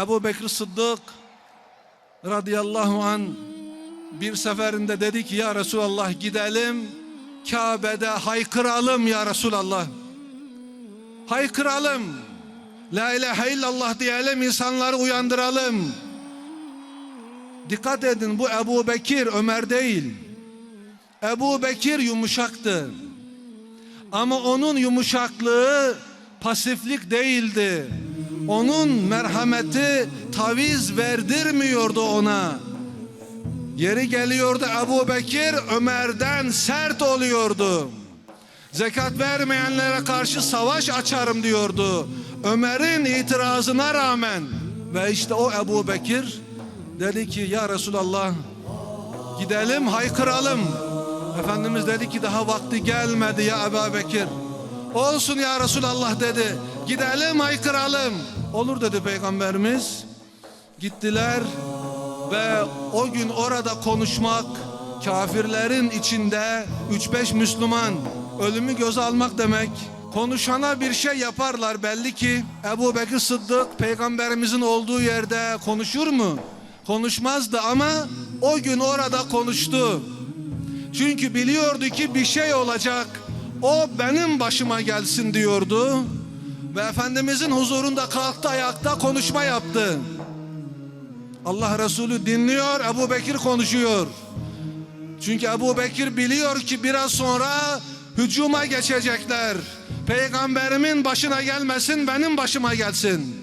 Ebu Bekir Sıddık radıyallahu an bir seferinde dedi ki ya Resulallah gidelim Kabe'de haykıralım ya Resulallah. Haykıralım. La ilahe illallah diyelim insanları uyandıralım. Dikkat edin bu Ebu Bekir Ömer değil. Ebu Bekir yumuşaktı. Ama onun yumuşaklığı pasiflik değildi. Onun merhameti taviz verdirmiyordu ona. Yeri geliyordu Ebu Bekir Ömer'den sert oluyordu. Zekat vermeyenlere karşı savaş açarım diyordu. Ömer'in itirazına rağmen ve işte o Ebu Bekir dedi ki ya Resulallah gidelim haykıralım. Efendimiz dedi ki daha vakti gelmedi ya Ebu Bekir. Olsun ya Resulallah dedi. Gidelim haykıralım. Olur dedi Peygamberimiz. Gittiler ve o gün orada konuşmak kafirlerin içinde 3-5 Müslüman ölümü göze almak demek. Konuşana bir şey yaparlar belli ki Ebu Bekir Sıddık peygamberimizin olduğu yerde konuşur mu? Konuşmazdı ama o gün orada konuştu. Çünkü biliyordu ki bir şey olacak. O benim başıma gelsin diyordu. Ve Efendimizin huzurunda kalktı ayakta konuşma yaptı. Allah Resulü dinliyor, Ebu Bekir konuşuyor. Çünkü Ebu Bekir biliyor ki biraz sonra hücuma geçecekler. Peygamberimin başına gelmesin, benim başıma gelsin.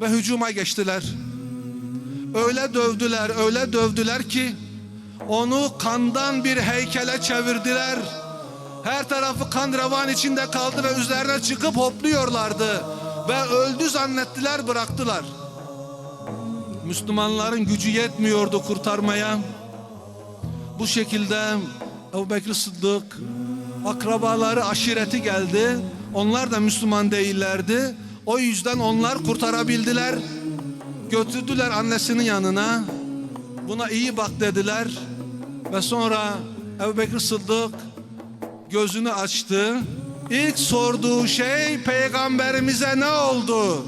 Ve hücuma geçtiler. Öyle dövdüler, öyle dövdüler ki onu kandan bir heykele çevirdiler. Her tarafı kan revan içinde kaldı ve üzerine çıkıp hopluyorlardı. Ve öldü zannettiler bıraktılar. Müslümanların gücü yetmiyordu kurtarmaya. Bu şekilde Ebu Bekir Sıddık akrabaları aşireti geldi. Onlar da Müslüman değillerdi. O yüzden onlar kurtarabildiler. Götürdüler annesinin yanına. Buna iyi bak dediler. Ve sonra Ebu Bekir Sıddık gözünü açtı. İlk sorduğu şey peygamberimize ne oldu?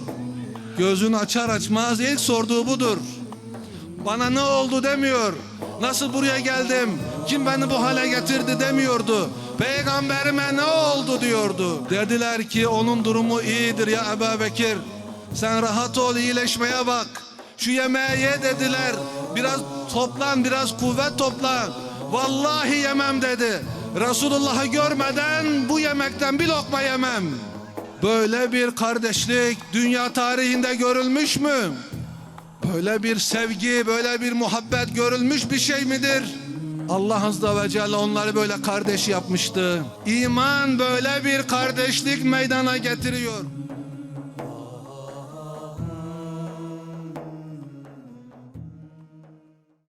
Gözünü açar açmaz ilk sorduğu budur. Bana ne oldu demiyor. Nasıl buraya geldim? Kim beni bu hale getirdi demiyordu. Peygamberime ne oldu diyordu. Dediler ki onun durumu iyidir ya Ebu Bekir. Sen rahat ol iyileşmeye bak. Şu yemeği ye dediler. Biraz toplan biraz kuvvet topla. Vallahi yemem dedi. Resulullah'ı görmeden bu yemekten bir lokma yemem. Böyle bir kardeşlik dünya tarihinde görülmüş mü? Böyle bir sevgi, böyle bir muhabbet görülmüş bir şey midir? Allah Azze ve Celle onları böyle kardeş yapmıştı. İman böyle bir kardeşlik meydana getiriyor.